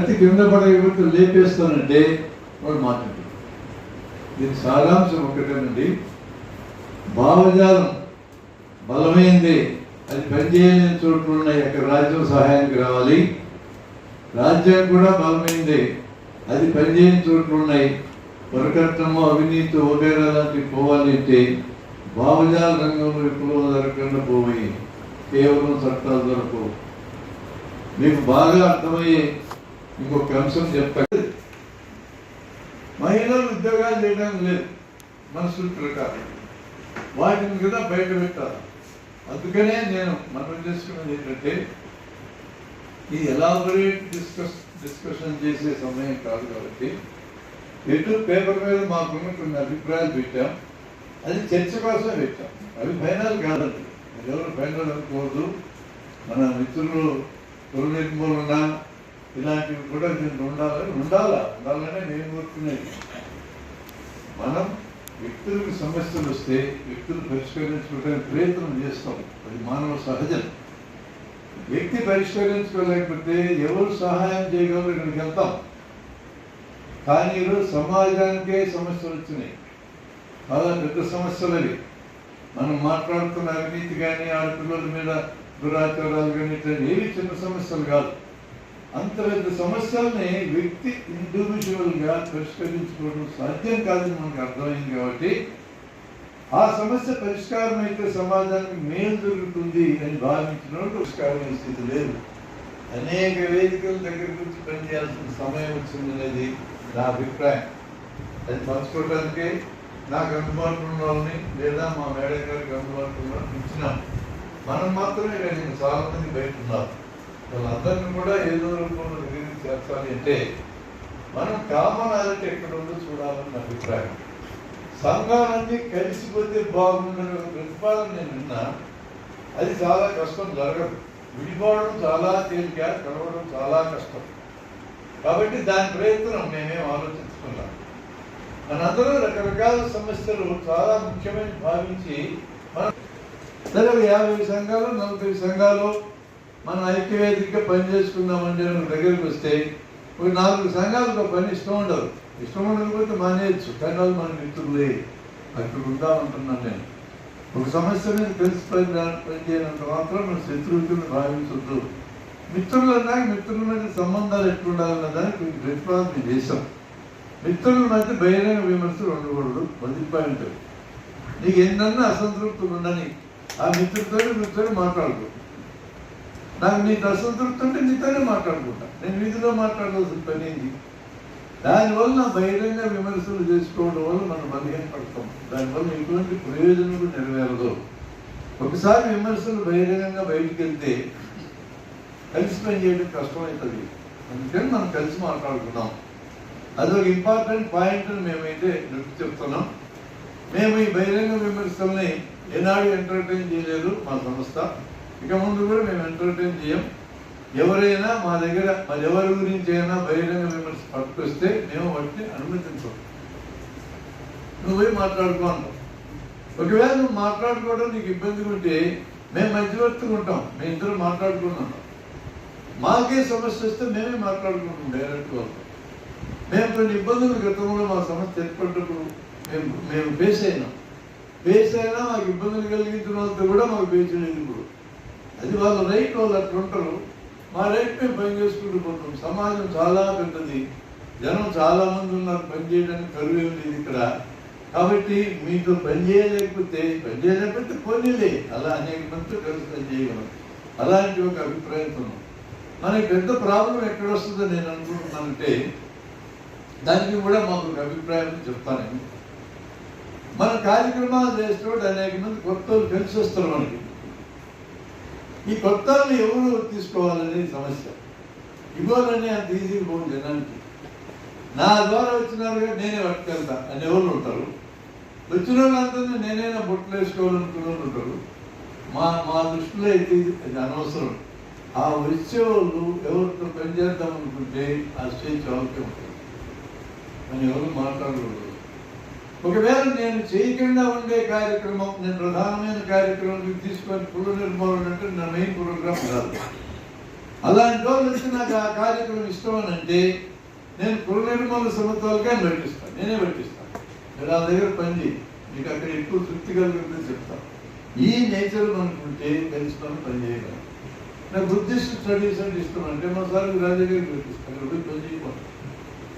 కత్తి కింద పడకపోతే లేపేస్తానంటే వాడు మాట్లాడు. దీని సారాంశం ఒకటేనండి భావజాలం బలమైంది అది పనిచేయలేని చోట్లు ఉన్నాయి అక్కడ రాజ్యం సహాయానికి రావాలి. రాజ్యం కూడా బలమైంది అది పనిచేయని చోట్లు ఉన్నాయి వరకట్నము అవినీతి వగేరా లాంటివి పోవాలి అంటే భావజాల రంగంలో విప్లవం జరగకుండా పోయి కేవలం చట్టాలు దొరకవు. మీకు బాగా అర్థమయ్యే ఇంకొక అంశం చెప్తాను మహిళలు ఉద్యోగాలు చేయడం లేదు మనసులు ప్రకారం వాటిని కూడా బయట పెట్టాలి. అందుకనే నేను మనం చేసుకున్నది ఏంటంటే ఈ ఎలాబొరేట్ డిస్కస్ డిస్కషన్ చేసే సమయం కాదు కాబట్టి ఎటు పేపర్ మీద మాకున్న కొన్ని అభిప్రాయాలు పెట్టాం. అది చర్చ కోసం పెట్టాం. అవి ఫైనల్ కాదండి. ఎవరు ఫైనల్ అనుకోవద్దు. మన మిత్రులు కుల నిర్మూలన ఇలాంటివి కూడా దీన్ని ఉండాలని ఉండాలా? ఉండాలనే నేను కోరుకునేది. మనం వ్యక్తులకు సమస్యలు వస్తే వ్యక్తులు పరిష్కరించుకోవడానికి ప్రయత్నం చేస్తాం. అది మానవ సహజం. వ్యక్తి పరిష్కరించుకోలేకపోతే ఎవరు సహాయం చేయగలరు? ఇక్కడికి వెళ్తాం. కానీ ఈరోజు సమాజానికే సమస్యలు వచ్చినాయి. చాలా పెద్ద సమస్యలు అవి. మనం మాట్లాడుతున్న అవినీతి కానీ ఆడపిల్లల మీద దురాచారాలు కానీ ఇట్లా ఏవి చిన్న సమస్యలు కాదు. అంత పెద్ద సమస్యల్ని వ్యక్తి ఇండివిజువల్గా పరిష్కరించుకోవడం సాధ్యం కాదని మనకు అర్థమైంది కాబట్టి ఆ సమస్య పరిష్కారం అయితే సమాజానికి మేలు జరుగుతుంది అని భావించిన వాళ్ళు పరిష్కారమైన స్థితి లేదు. అనేక వేదికల దగ్గర నుంచి పనిచేయాల్సిన సమయం వచ్చిందనేది నా అభిప్రాయం. అది పంచుకోవడానికి నాకు అందుబాటులో ఉన్న వాళ్ళని లేదా మా మేడం గారికి అందుబాటులో ఉన్న వాళ్ళని ఇచ్చినాం మనం మాత్రమే కానీ చాలామంది బయట ఉన్నారు. వాళ్ళందరినీ కూడా ఏదో రూపంలో దగ్గరికి చేర్చాలి అంటే మనం కామనాలిటీ ఎక్కడ ఉందో చూడాలని నా అభిప్రాయం. సంఘాలన్నీ కలిసిపోతే బాగుండని ప్రతిపాదన నేను విన్నా అది చాలా కష్టం జరగదు. విడిపోవడం చాలా తేలిక కలవడం చాలా కష్టం. కాబట్టి దాని ప్రయత్నం మేమేం ఆలోచించుకున్నాం. మనందరూ రకరకాల సమస్యలు చాలా ముఖ్యమైన భావించి మనం సరే యాభై సంఘాలు నలభై సంఘాలు మనం ఐక్యవేదికగా పని చేసుకుందామంటే మన దగ్గరికి వస్తే ఒక నాలుగు సంఘాలకు పని ఇష్టం ఉండదు. ఇష్టం ఉండకపోతే మానేయచ్చు. కానీ వాళ్ళు మన మిత్రులే. అక్కడ ఉందామంటున్నాను నేను. ఒక సమస్య మీద కలిసి పని చేయనంత మాత్రం మన శత్రువులను భావించద్దు. మిత్రులు అన్నాక మిత్రుల మధ్య సంబంధాలు ఎట్లుండాలన్న దానికి మీకు ప్రతిపాదన చేశాం మిత్రుల మధ్య బహిరంగ విమర్శలు ఉండకూడదు. మొదటి పాయింట్. నీకు ఎన్నన్నా అసంతృప్తులు ఉండని ఆ మిత్రులతో మిత్రుడు మాట్లాడుకో నాకు నీకు అసంతృప్తి ఉంటే నీతోనే మాట్లాడుకుంటా. నేను వీధిలో మాట్లాడవలసిన పని ఏంది? దానివల్ల బహిరంగ విమర్శలు చేసుకోవడం వల్ల మనం బలహీనపడతాం దానివల్ల ఎటువంటి ప్రయోజనం కూడా నెరవేరదు. ఒకసారి విమర్శలు బహిరంగంగా బయటికి వెళ్తే కలిసి పని చేయడం కష్టమవుతుంది అందుకని మనం కలిసి మాట్లాడుకున్నాం అదొక ఇంపార్టెంట్ పాయింట్ మేమైతే నొక్కి చెప్తున్నాం. మేము ఈ బహిరంగ విమర్శల్ని ఏనాడు ఎంటర్టైన్ చేయలేదు మా సంస్థ. ఇక ముందు కూడా మేము ఎంటర్టైన్ చేయం. ఎవరైనా మా దగ్గర మరి ఎవరి గురించి అయినా బహిరంగ మిమ్మల్ని పట్టుకొస్తే మేము వాటిని అనుమతించం. నువ్వు పోయి మాట్లాడుకో ఒకవేళ నువ్వు మాట్లాడుకోవడం నీకు ఇబ్బంది ఉంటే మేము మధ్యవర్తిగా ఉంటాం. మేము ఇద్దరు మాట్లాడుకున్నాం మాకే సమస్య వస్తే మేమే మాట్లాడుకుంటాం డైరెక్ట్ వాళ్ళతో. మేము కొన్ని ఇబ్బందులు గతంలో మా సమస్య ఏర్పడినప్పుడు మేము మేము ఫేస్ అయినాం. ఫేస్ అయినా మాకు ఇబ్బందులు కలిగించిన వాళ్ళతో కూడా మాకు ఫేస్ లేదు ఇప్పుడు. అది వాళ్ళు రైట్ వాళ్ళు అట్లా ఉంటారు. మా రైట్ మేము పని చేసుకుంటూ పోతాం సమాజం చాలా పెద్దది. జనం చాలా మంది ఉన్నారు పని చేయడానికి కరువు ఏం లేదు ఇక్కడ. కాబట్టి మీతో పని చేయలేకపోతే పని చేయలేకపోతే పోనీలే. అలా అనేక మందితో కలిసి పని చేయగలం. అలాంటి ఒక అభిప్రాయంతో మనకి పెద్ద ప్రాబ్లం ఎక్కడ వస్తుందో నేను అనుకుంటున్నానంటే దానికి కూడా మాకు ఒక అభిప్రాయం చెప్తాను మన కార్యక్రమాలు చేసినప్పుడు అనేక మంది కొత్త కలిసి వస్తారు మనకి. ఈ కొత్త ఎవరు తీసుకోవాలనేది సమస్య? ఇవ్వాలని అంత ఈజీగా పోను జనానికి. నా ద్వారా వచ్చినారుగా నేనే పట్టుకెళ్తా. అని ఎవరు ఉంటారు? వచ్చిన వాళ్ళంతా నేనైనా బొట్లు వేసుకోవాలనుకున్న వాళ్ళు ఉంటారు. మా మా దృష్టిలో అయితే అది అనవసరం. ఆ వచ్చే వాళ్ళు ఎవరితో పనిచేద్దాం అనుకుంటే ఆ స్టేజ్ వాళ్ళకే ఉంటుంది. అని ఎవరు మాట్లాడకూడదు. ఒకవేళ నేను చేయకుండా ఉండే కార్యక్రమం నేను ప్రధానమైన కార్యక్రమం తీసుకొని పునర్నిర్మాణం అంటే నా మెయిన్ ప్రోగ్రామ్ కాదు. అలాంటి వాళ్ళు వచ్చి నాకు ఆ కార్యక్రమం ఇష్టం అని అంటే నేను కుల నిర్మూల సమత్వాలకే పెట్టిస్తాను నేనే నడిపిస్తాను. మీరు ఆ దగ్గర పని మీకు అక్కడ ఎక్కువ తృప్తి కలుగుతుందని చెప్తాను ఈ నేచర్ మనకుంటే కలిసి మనం పని చేయగలం నాకు బుద్ధిస్ట్ స్టడీస్ అంటే ఇష్టం అంటే మా సార్ రాజగిరికి పెట్టిస్తాను అక్కడ పోయి పని చేయకుండా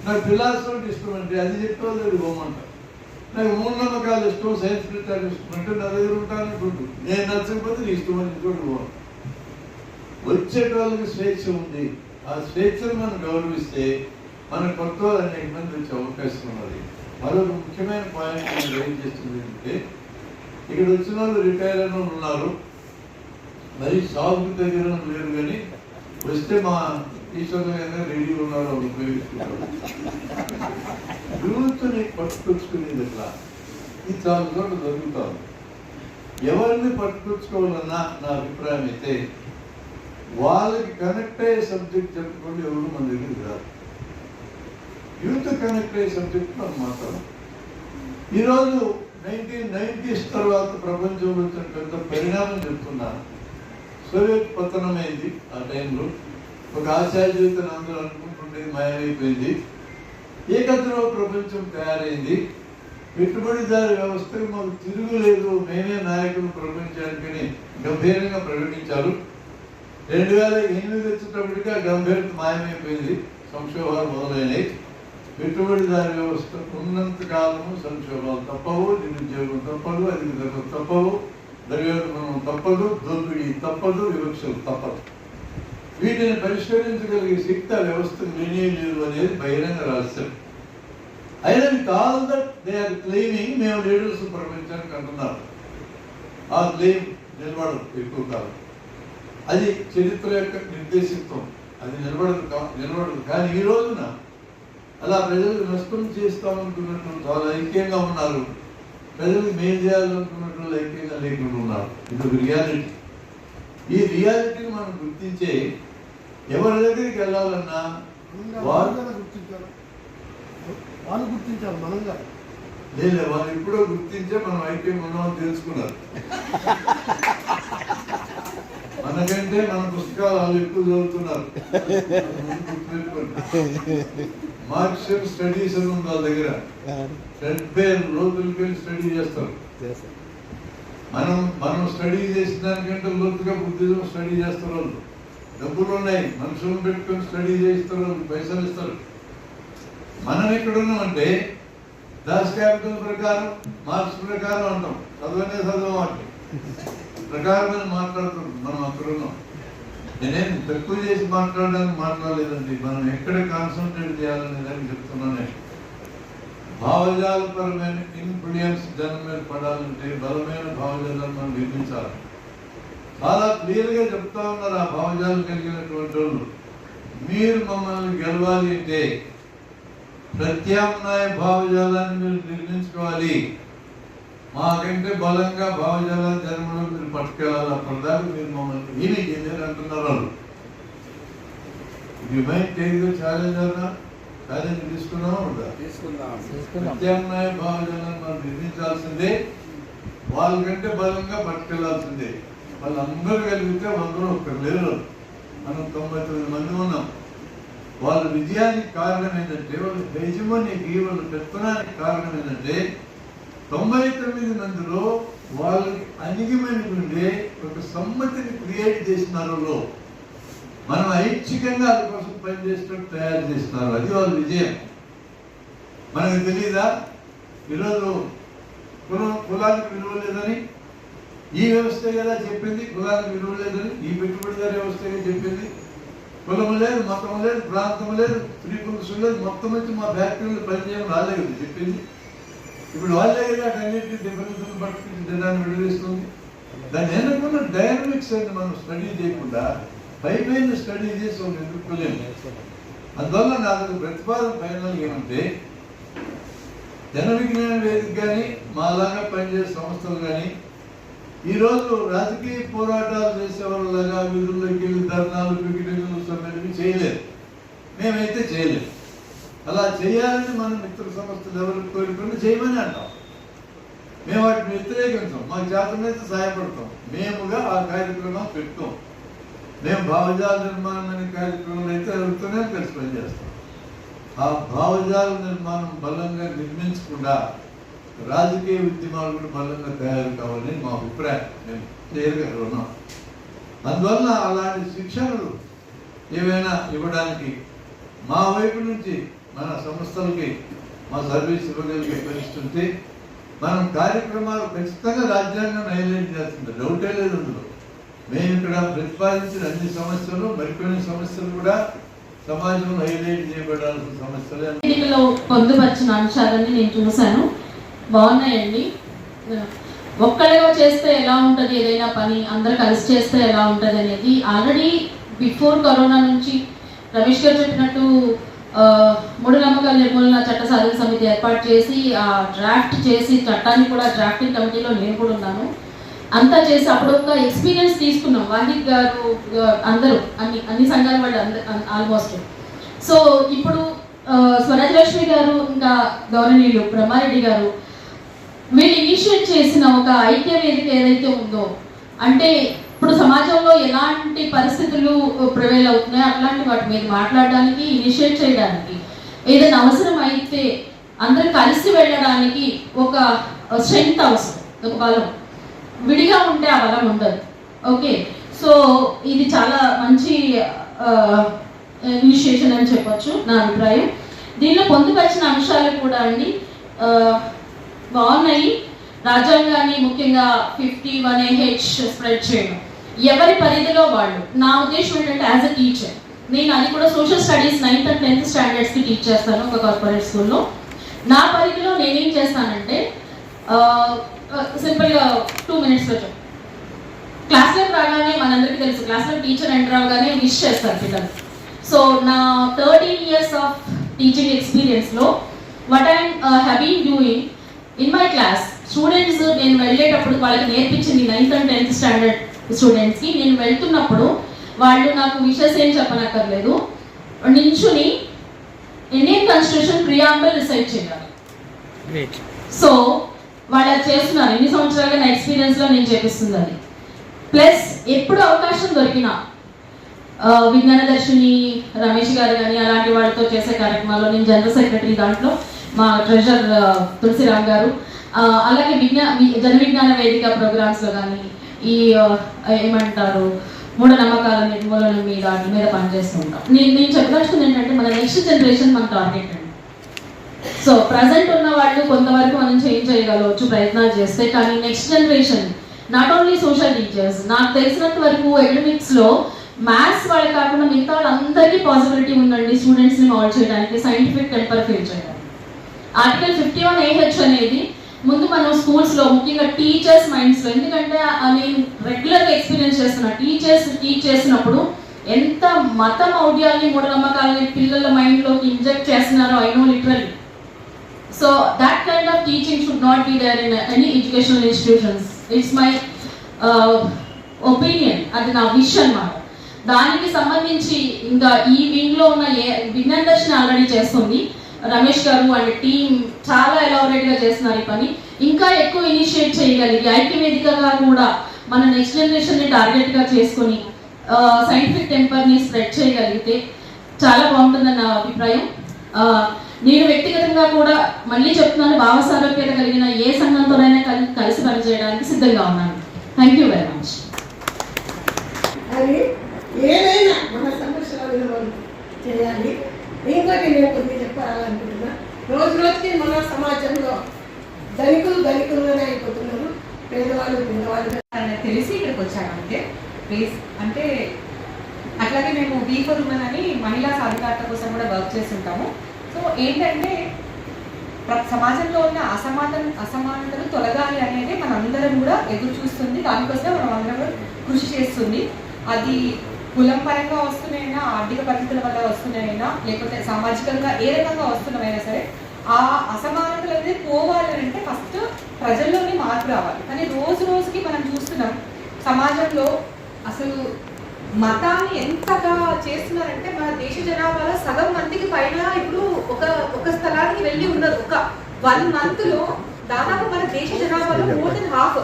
నాకు ఫిలాసఫీ ఇష్టం అంటే అది చెప్పేవాళ్ళు వాళ్ళు నాకు మూడు నమ్మకాలు ఇష్టం సైన్స్ ప్రచారం ఇష్టం అంటే నా దగ్గర ఉంటాననుకుంటు నేను నచ్చకపోతే నీ ఇష్టం అని చూడు వచ్చేటోళ్ళకి స్వేచ్ఛ ఉంది. ఆ స్వేచ్ఛను మనం గౌరవిస్తే మన కొత్త వాళ్ళు అనేక మంది వచ్చే అవకాశం ఉన్నది. మరొక ముఖ్యమైన పాయింట్ నేను చేస్తుంది అంటే ఇక్కడ వచ్చిన వాళ్ళు రిటైర్ అయిన ఉన్నారు. మరి షాప్ దగ్గర లేరు కానీ వస్తే మా ఈశ్వరులు గారు రెడీ ఉన్నారో గురువుని యూత్ని పట్టుకొచ్చుకునేది ఎట్లా? ఇది చాలా చోట్ల జరుగుతాం ఎవరిని పట్టుకొచ్చుకోవాలన్నా నా అభిప్రాయం అయితే వాళ్ళకి కనెక్ట్ అయ్యే సబ్జెక్ట్ చెప్పుకోండి ఎవరు మన దగ్గరికి రాదు యూత్ కనెక్ట్ అయ్యే సబ్జెక్ట్ మనం మాట్లాడాలి ఈరోజు నైన్టీన్ నైన్టీస్ తర్వాత ప్రపంచంలో వచ్చిన పెద్ద పరిణామం చెప్తున్నా. సోవియట్ పతనమైంది ఆ టైంలో. ఒక ఆశాజీవితం అందరూ అనుకుంటుండేది మాయమైపోయింది. ఏకత్వ ప్రపంచం తయారైంది. పెట్టుబడిదారు వ్యవస్థకు మాకు తిరుగులేదు మేమే నాయకులు ప్రపంచానికి గంభీరంగా ప్రకటించారు. రెండు వేల ఎనిమిది వచ్చేటప్పటికి ఆ గంభీరత మాయమైపోయింది. సంక్షోభాలు మొదలైనవి పెట్టుబడిదారు వ్యవస్థ ఉన్నంత కాలము సంక్షోభాలు తప్పవు నిరుద్యోగం తప్పదు అది తప్పవు దర్యోగమనం తప్పదు దోపిడీ తప్పదు వివక్షలు తప్పదు వీటిని పరిష్కరించగలిగే శక్తి ఆ వ్యవస్థకు లేనే లేదు అనేది బహిరంగ రహస్యం. అయినా call that they are claiming మేము లీడర్స్ ప్రపంచానికి అంటున్నారు. ఆ క్లెయిమ్ నిలబడదు ఎక్కువ కాలం. అది చరిత్ర యొక్క నిర్దేశిత్వం. అది నిలబడదు కా నిలబడదు. కానీ ఈ రోజున అలా ప్రజలకు నష్టం చేస్తామనుకున్నట్టు చాలా ఐక్యంగా ఉన్నారు. ప్రజలకు మేలు చేయాలనుకున్నట్టు ఐక్యంగా లేకుండా ఉన్నారు. ఇది ఒక రియాలిటీ ఈ రియాలిటీని మనం గుర్తించే ఎవరి దగ్గరికి వెళ్ళాలన్నా వాళ్ళు గుర్తించారు. వాళ్ళు గుర్తించారు మనంగా. లేదు వాళ్ళు ఎప్పుడో గుర్తించే మనం ఐక్యం ఉన్నామని తెలుసుకున్నారు. మనకంటే మన పుస్తకాలు వాళ్ళు ఎక్కువ చదువుతున్నారు. మార్క్సియం స్టడీస్ అని ఉంది వాళ్ళ దగ్గర. పేర్ లోతులకి వెళ్ళి స్టడీ చేస్తారు. మనం మనం స్టడీ చేసిన దానికంటే లోతుగా బుద్ధిజం స్టడీ చేస్తారు వాళ్ళు. డబ్బులు ఉన్నాయి మనుషులను పెట్టుకొని స్టడీ చేస్తారు పైసలు ఇస్తారు. మనం ఎక్కడ ఉన్నామంటే దాస్ క్యాపిటల్ ప్రకారం మార్క్స్ ప్రకారం అంటాం. చదవనే చదవం అంటే. ప్రకారం అని మాట్లాడుతున్నాం మనం అక్కడ ఉన్నాం. నేనేం తక్కువ చేసి మాట్లాడడానికి మాట్లాడలేదండి. మనం ఎక్కడ కాన్సన్ట్రేట్ చేయాలనే దానికి చెప్తున్నాను భావజాలపరమైన ఇన్ఫ్లుయెన్స్ జనం మీద పడాలంటే బలమైన భావజాలను మనం నిర్మించాలి. చాలా క్లియర్గా చెప్తా ఉన్నారు ఆ భావజాలం కలిగినటువంటి వాళ్ళు. మీరు మమ్మల్ని గెలవాలి అంటే ప్రత్యామ్నాయ భావజాలాన్ని మీరు నిర్మించుకోవాలి మాకంటే బలంగా భావజాలాన్ని జనంలో మీరు పట్టుకెళ్ళాలి. అప్పటిదాకా మీరు మమ్మల్ని ఏమి చేయలేరు అంటున్నారు వాళ్ళు? ఇది మైండ్ టేక్ ఛాలెంజ్ అన్నా ఛాలెంజ్ తీసుకుందాం ప్రత్యామ్నాయ భావజాలను మనం నిర్మించాల్సిందే వాళ్ళకంటే బలంగా పట్టుకెళ్ళాల్సిందే వాళ్ళందరూ కలిగితే మనలో ఒక్కరు లేరు. మనం తొంభై తొమ్మిది మంది ఉన్నాం. వాళ్ళ విజయానికి కారణం ఏంటంటే వాళ్ళ యజమానికి వాళ్ళ పెత్తనానికి కారణం ఏంటంటే తొంభై తొమ్మిది మందిలో వాళ్ళకి అణిగిమణిగుండే ఒక సమ్మతిని క్రియేట్ చేసినారు మనం ఐచ్ఛికంగా అది కోసం పనిచేసినట్టు తయారు చేస్తున్నారు అది వాళ్ళ విజయం. మనకు తెలియదా ఈరోజు కులం కులానికి విలువ లేదని ఈ వ్యవస్థ కదా చెప్పింది కులాలు విలువ లేదని ఈ పెట్టుబడిదారి వ్యవస్థగా చెప్పింది. కులం లేదు మతం లేదు ప్రాంతం లేదు స్త్రీ పురుషులు లేదు మొత్తం వచ్చి మా ఫ్యాక్టరీలు పనిచేయడం రాలేదు కదా చెప్పింది. ఇప్పుడు వాళ్ళే కదా అన్నింటి డిఫరెన్స్ బట్టి జనాన్ని విడదీస్తుంది. దాన్ని ఎన్నుకున్న డైనమిక్స్ అని మనం స్టడీ చేయకుండా పైపైన స్టడీ చేసి వాళ్ళు ఎదుర్కోలేము అందువల్ల నాకు ప్రతిపాదన ఫైనల్ ఏమంటే జన విజ్ఞాన వేదిక కానీ మాలాగా పనిచేసే సంస్థలు కానీ ఈరోజు రాజకీయ పోరాటాలు చేసే వాళ్ళగా విధుల్లోకి వెళ్ళి ధర్నాలు పికెటింగ్లు సమ్మెలు చేయలేదు. మేమైతే చేయలేదు. అలా చేయాలని మన మిత్ర సంస్థలు ఎవరికి కోరుకుని చేయమని అంటాం. మేము వాటిని వ్యతిరేకించాం. మాకు చేతనైతే సహాయపడతాం. మేముగా ఆ కార్యక్రమం పెడతాం. మేము భావజాల నిర్మాణం అనే కార్యక్రమం అయితే అడుగుతూనే కలిసి పనిచేస్తాం. ఆ భావజాల నిర్మాణం బలంగా నిర్మించకుండా రాజకీయ ఉద్యమాలు కూడా బలంగా తయారు కావాలని మా అభిప్రాయం. మేము క్లియర్గా ఉన్నాం అందువల్ల అలాంటి శిక్షణలు ఏవైనా ఇవ్వడానికి మా వైపు నుంచి మన సంస్థలకి మా సర్వీస్ ఇవ్వగలిగే పరిస్థితి మనం కార్యక్రమాలు ఖచ్చితంగా రాజ్యాంగం హైలైట్ చేస్తుంది. డౌటే లేదు అందులో. మేము ఇక్కడ ప్రతిపాదించిన అన్ని సమస్యలు మరికొన్ని సమస్యలు కూడా సమాజంలో హైలైట్ చేయబడాల్సిన సమస్యలే పొందుపరిచిన అంశాలన్నీ నేను చూశాను. బాగున్నాయండి. ఒక్కడేగా చేస్తే ఎలా ఉంటుంది? ఏదైనా పని అందరు కలిసి చేస్తే ఎలా ఉంటుంది అనేది ఆల్రెడీ బిఫోర్ కరోనా నుంచి రమేష్ గారు చెప్పినట్టు ఆ, మూఢనమ్మకాల నిర్మూలన చట్ట సాధన సమితి ఏర్పాటు చేసి ఆ డ్రాఫ్ట్ చేసి చట్టాన్ని కూడా డ్రాఫ్టింగ్ కమిటీలో నేను కూడా ఉన్నాను. అంతా చేసి అప్పుడు ఒక ఎక్స్పీరియన్స్ తీసుకున్నాం. వాహిద్ గారు అందరూ అన్ని అన్ని సంఘాల వాళ్ళు అందరు ఆల్మోస్ట్ సో ఇప్పుడు స్వరాజ్ లక్ష్మి గారు ఇంకా గౌరవనీయులు బ్రహ్మారెడ్డి గారు మీరు ఇనిషియేట్ చేసిన ఒక ఐక్య వేదిక ఏదైతే ఉందో అంటే ఇప్పుడు సమాజంలో ఎలాంటి పరిస్థితులు ప్రివైల్ అవుతున్నాయో అట్లాంటి వాటి మీద మాట్లాడడానికి ఇనిషియేట్ చేయడానికి ఏదైనా అవసరం అయితే అందరు కలిసి వెళ్ళడానికి ఒక స్ట్రెంగ్త్ అవసరం ఒక బలం. విడిగా ఉంటే ఆ బలం ఉండదు. ఓకే? సో ఇది చాలా మంచి ఇనిషియేషన్ అని చెప్పొచ్చు నా అభిప్రాయం. దీనిలో పొందుపరిచిన అంశాలు కూడా అండి. బాగున్నాయి. రాజ్యాంగాన్ని ముఖ్యంగా ఫిఫ్టీ వన్ ఏహెచ్ స్ప్రెడ్ చేయడం. ఎవరి పరిధిలో వాళ్ళు? నా ఉద్దేశం ఏంటంటే యాజ్ అ టీచర్ నేను అది కూడా social studies ninth and tenth స్టాండర్డ్స్కి teach చేస్తాను ఒక కార్పొరేట్ స్కూల్లో నా పరిధిలో నేనేం చేస్తానంటే సింపుల్గా టూ మినిట్స్లో చెప్పు. క్లాస్లోకి రాగానే మనందరికీ తెలుసు క్లాస్లో టీచర్ ఎంటర్ అవగానే విష్ చేస్తారు పిల్లలు. సో నా thirteen years of teaching ఎక్స్పీరియన్స్లో what I'm have been doing in my class students నేను వెళ్ళేటప్పుడు వాళ్ళకి నేర్పించింది నైన్త్ అండ్ టెన్త్ స్టాండర్డ్ స్టూడెంట్స్కి నేను వెళ్తున్నప్పుడు వాళ్ళు నాకు విషెస్ ఏం చెప్పనక్కర్లేదు. నించుని ఇండియన్ కాన్స్టిట్యూషన్ ప్రియాంబల్ రిసైడ్ చేయాలి. సో వాళ్ళు అది చేస్తున్నారు. ఎన్ని సంవత్సరాలుగా నా ఎక్స్పీరియన్స్లో నేను చేపిస్తుంది అది ప్లస్ ఎప్పుడు అవకాశం దొరికినా ఆ, విజ్ఞాన దర్శిని రమేష్ గారు కానీ అలాంటి వాళ్ళతో చేసే కార్యక్రమాల్లో నేను జనరల్ సెక్రటరీ దాంట్లో మా ట్రెజర్ uh, తులసిరామ్ గారు. అలాగే విజ్ఞా జన విజ్ఞాన వేదిక ప్రోగ్రామ్స్లో కానీ ఈ uh, ఏమంటారు మూఢనమ్మకాల నిర్మూలన మీద వాటి మీద పనిచేస్తూ ఉంటాం. నేను నేను చెప్పదలుచుకుంది ఏంటంటే మన నెక్స్ట్ జనరేషన్ మన టార్గెట్ అండి. సో ప్రజెంట్ ఉన్న వాళ్ళు కొంతవరకు మనం చేంజ్ చేయగలవచ్చు ప్రయత్నాలు చేస్తే కానీ next generation not only social teachers నాకు తెలిసినంత వరకు ఎకడమిక్స్లో మ్యాథ్స్ వాళ్ళు కాకుండా మిగతా వాళ్ళందరికీ పాసిబిలిటీ ఉందండి స్టూడెంట్స్ని మాల్ చేయడానికి సైంటిఫిక్ టెంపర్ ఫీల్ చేయడానికి. ఆర్టికల్ ఫిఫ్టీ వన్ ఏహెచ్ అనేది ముందు మనం స్కూల్స్లో ముఖ్యంగా టీచర్స్ మైండ్స్లో ఎందుకంటే అది నేను ఎక్స్పీరియన్స్ చేస్తున్నా. టీచర్స్ టీచ్ చేసినప్పుడు ఎంత మత మౌఢ్యాల్ని మూఢనమ్మకాలని పిల్లల మైండ్లోకి ఇంజెక్ట్ చేస్తున్నారో I know literally so that kind of teaching should not be there in any educational institutions it's my opinion అది నా విష్ అన్నమాట. దానికి సంబంధించి ఇంకా ఈ వింగ్లో ఉన్న ఏ విజ్ఞాన ఆల్రెడీ చేస్తుంది. రమేష్ గారు అండ్ టీం చాలా ఎలాబరేట్గా చేస్తున్నారు ఈ పని. ఇంకా ఎక్కువ ఇనిషియేట్ చేయగలిగి ఐటీ వేదికగా కూడా మన నెక్స్ట్ జనరేషన్ని టార్గెట్గా చేసుకొని సైంటిఫిక్ టెంపర్ని స్ప్రెడ్ చేయగలిగితే చాలా బాగుంటుందని నా అభిప్రాయం నేను వ్యక్తిగతంగా కూడా మళ్ళీ చెప్తున్నాను భావ సారూప్యత కలిగిన ఏ సంఘంతోనైనా కలి కలిసి పనిచేయడానికి సిద్ధంగా ఉన్నాను. థ్యాంక్ యూ వెరీ మచ్ ఏదైనా మన సమస్యలను చేయాలి. ఇంకోటి నేను కొద్దిగా చెప్పాలనుకుంటున్నా? రోజు రోజుకి మన సమాజంలో ధనికులు ధనికులుగానే అయిపోతున్నారు. పేదవాళ్ళు పేదవాళ్ళు అని తెలిసి ఇక్కడికి వచ్చాను అంతే. ప్లీజ్ అంటే అట్లాగే మేము బీ ఫర్ ఉమెన్ అని మహిళా సాధికారత కోసం కూడా వర్క్ చేస్తుంటాము. సో ఏంటంటే సమాజంలో ఉన్న అసమాన అసమానతలు తొలగాలి అనేది మనందరం కూడా ఎదురు చూస్తుంది దానికోసమే మనం అందరం కృషి చేస్తుంది. అది కులం పరంగా వస్తున్నాయినా ఆర్థిక పరిస్థితుల వల్ల వస్తున్నాయినా లేకపోతే సామాజికంగా ఏ రకంగా వస్తున్నవైనా సరే ఆ అసమానతలు అనేది పోవాలి అంటే ఫస్ట్ ప్రజల్లోనే మార్పు రావాలి. కానీ రోజు రోజుకి మనం చూస్తున్నాం సమాజంలో అసలు మతాన్ని ఎంతగా చేస్తున్నారంటే మన దేశ జనాభాలో సగం మందికి పైన ఇప్పుడు ఒక ఒక స్థలానికి వెళ్ళి ఉన్నది ఒక వన్ మంత్లో దాదాపు మన దేశ జనాభాలో more than half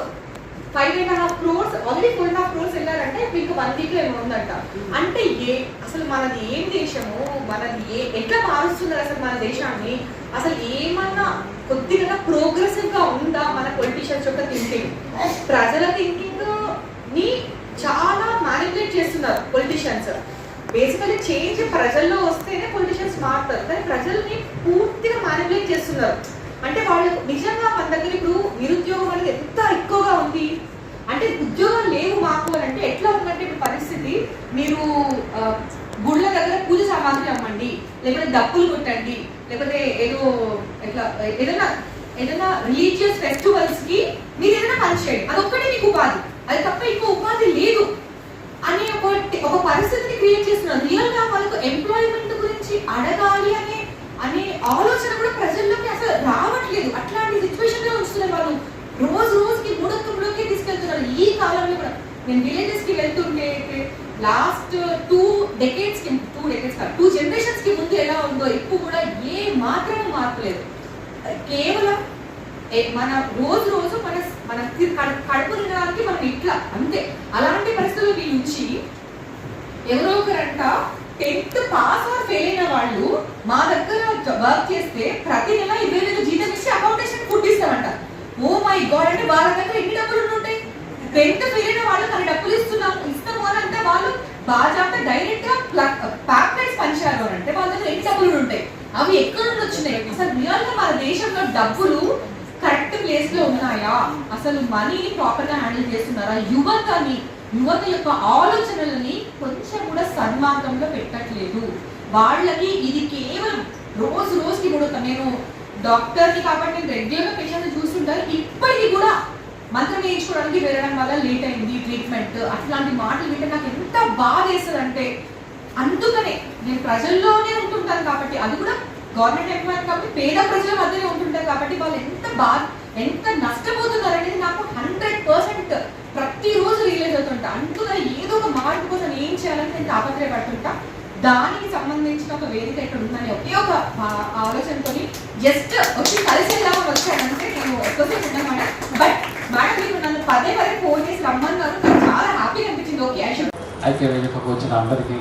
five and half crores already four and half crores వెళ్ళారంటే మీకు వన్ వీక్లో ఉందంట. అంటే ఏ అసలు మనది ఏం దేశము? మనది ఏ ఎట్లా మారుస్తున్నారు అసలు మన దేశాన్ని? అసలు ఏమన్నా కొద్దిగా ప్రోగ్రెసివ్గా ఉందా మన పొలిటీషియన్స్ యొక్క థింకింగ్ ప్రజల థింకింగ్ని చాలా మ్యానిపులేట్ చేస్తున్నారు పొలిటీషియన్స్ బేసికలీ చేంజ్ ప్రజల్లో వస్తేనే పొలిటీషియన్స్ మారుతారు. కానీ ప్రజల్ని పూర్తిగా మ్యానిపులేట్ చేస్తున్నారు. అంటే వాళ్ళు నిజంగా మన దగ్గర ఇప్పుడు నిరుద్యోగం అనేది ఎంత ఎక్కువగా ఉంది? అంటే ఉద్యోగం లేవు మాకు అని అంటే ఎట్లా ఉందంటే ఇప్పుడు పరిస్థితి మీరు గుళ్ళ దగ్గర పూజ సామాగ్రి అమ్మండి లేకపోతే డప్పులు కొట్టండి లేకపోతే ఏదో ఎట్లా ఏదైనా ఏదైనా రిలీజియస్ ఫెస్టివల్స్కి మీరు ఏదైనా పని చేయండి. అదొక్కటే మీకు ఉపాధి. అది తప్ప ఇంకో ఉపాధి లేదు అనే ఒక ఒక పరిస్థితిని క్రియేట్ చేస్తున్నారు. రియల్గా వాళ్ళకు ఎంప్లాయ్మెంట్ గురించి అడగాలి అనే అనే ఆలోచన కూడా ప్రజల్లోకి అసలు రావట్లేదు. అట్లాంటి సిచ్యువేషన్లో ఉంచుతున్నారు వాళ్ళు. రోజు రోజుకి మూఢత్వంలోకి తీసుకెళ్తున్నారు. ఈ కాలంలో కూడా. నేను విలేజెస్కి వెళ్తుంటే లాస్ట్ టూ డెకేట్స్కి టూ డెకేట్స్ కాదు టూ జనరేషన్స్కి ముందు ఎలా ఉందో ఇప్పుడు కూడా ఏ మాత్రం మార్పు లేదు కేవలం ఏ- మన రోజు రోజు మన మన కడుపు తినడానికి మనం ఇట్లా అంతే. అలాంటి పరిస్థితులు నుంచి ఎవరో ఒకరంట టెన్త్ పాస్ ఆర్ ఫెయిల్ అయిన వాళ్ళు మా దగ్గర వర్క్ చేస్తే ప్రతి నెల ఇరవై వేలు జీతం ఇచ్చి అకౌంటేషన్ ఫుడ్ ఇస్తామంట ఓ మై గాడ్ అంటే వాళ్ళ దగ్గర ఎన్ని డబ్బులు ఉంటాయి టెన్త్ ఫెయిల్ అయిన వాళ్ళు తన డబ్బులు ఇస్తున్నారు. ఇస్తాము అని అంటే వాళ్ళు బాజాప్తా డైరెక్ట్గా ప్యాకెట్స్ పంచారు అని అంటే వాళ్ళ దగ్గర ఎన్ని డబ్బులు ఉంటాయి అవి ఎక్కడ నుండి వచ్చినాయి అసలు రియల్గా మన దేశంలో డబ్బులు కరెక్ట్ ప్లేస్లో ఉన్నాయా? అసలు మనీని ప్రాపర్గా హ్యాండిల్ చేస్తున్నారా? యువతని యువత యొక్క ఆలోచనలని కొంచెం కూడా సన్మార్గంలో పెట్టట్లేదు. వాళ్ళకి ఇది కేవలం రోజు రోజుకి కూడా నేను డాక్టర్ని కాబట్టి నేను రెగ్యులర్గా పేషెంట్ చూస్తుంటాను. ఇప్పటికీ కూడా మంత్రం వేయించుకోవడానికి వెళ్ళడం వల్ల లేట్ అయింది ట్రీట్మెంట్. అట్లాంటి మాటలు వింటే నాకు ఎంత బాధ వేస్తుంది అంటే అందుకనే నేను ప్రజల్లోనే ఉంటుంటాను కాబట్టి అది కూడా గవర్నమెంట్ ఎంప్లాయీ కాబట్టి పేద ప్రజల మధ్యనే ఉంటుంటారు కాబట్టి వాళ్ళు ఎంత బాధ ఎంత నష్టపోతున్నారు అనేది నాకు హండ్రెడ్ పర్సెంట్ ప్రతి రియలైజ్ ఏదో ఒక మార్పు కోసం ఏం చేయాలని నేను తాపత్రయపడుతుంటా. దానికి సంబంధించిన ఒక వేదిక ఇక్కడ ఉందని ఒకే ఒక ఆలోచనతో జస్ట్ వచ్చి కలిసి వెళ్ళామని వచ్చానంటే నేను ఒక్కసారి ఉన్నామాట బట్ మేడం మీరు నన్ను పదే పదే ఫోన్ చేసి రమ్మన్నారు. నాకు చాలా హ్యాపీగా అనిపించింది. ఓకే ఐ షుడ్ వేదికకు వచ్చిన అందరికీ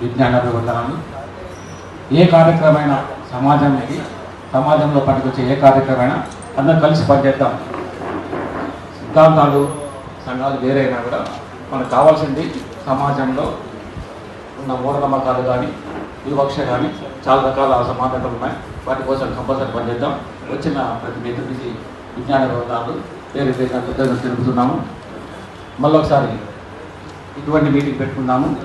విజ్ఞాన వందనాలు ఏ కార్యక్రమైనా ఇది. సమాజంలో పనికొచ్చే ఏ కార్యక్రమైనా అందరం కలిసి పనిచేద్దాం. సిద్ధాంతాలు సంఘాలు వేరైనా కూడా మనకు కావాల్సింది సమాజంలో ఉన్న మూఢనమ్మకాలు కానీ వివక్ష కానీ చాలా రకాల అసమానతలు ఉన్నాయి. వాటి కోసం కంపల్సరీ పనిచేద్దాం. వచ్చిన ప్రతి మిత్రుడికి విజ్ఞాన వివరాలు వేరే పేరు కృతజ్ఞతలు తెలుపుతున్నాము. మళ్ళొకసారి ఇటువంటి మీటింగ్ పెట్టుకున్నాము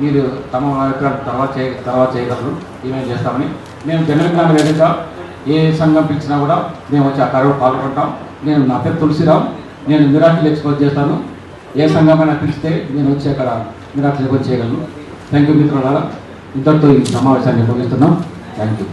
మీరు తమ అభిప్రాయం తర్వాత చేయ తర్వాత చేయగలరు. ఏమేమి చేస్తామని. మేము జనవిజ్ఞాన వేదిక ఏ సంఘం పిలిచినా కూడా మేము వచ్చి ఆ కార్యక్రమం పాల్గొంటాం. నేను నా పేరు తులసిరావు. నేను మిరాకిల్ ఎక్స్పోజ్ చేస్తాను. ఏ సంఘమైనా పిలిస్తే నేను వచ్చి అక్కడ మీరు ఎక్స్పోజ్ చేయగలను. థ్యాంక్ యూ మిత్రులారా. ఇద్దరితో ఈ సమావేశాన్ని ముగిస్తున్నాం. Thank you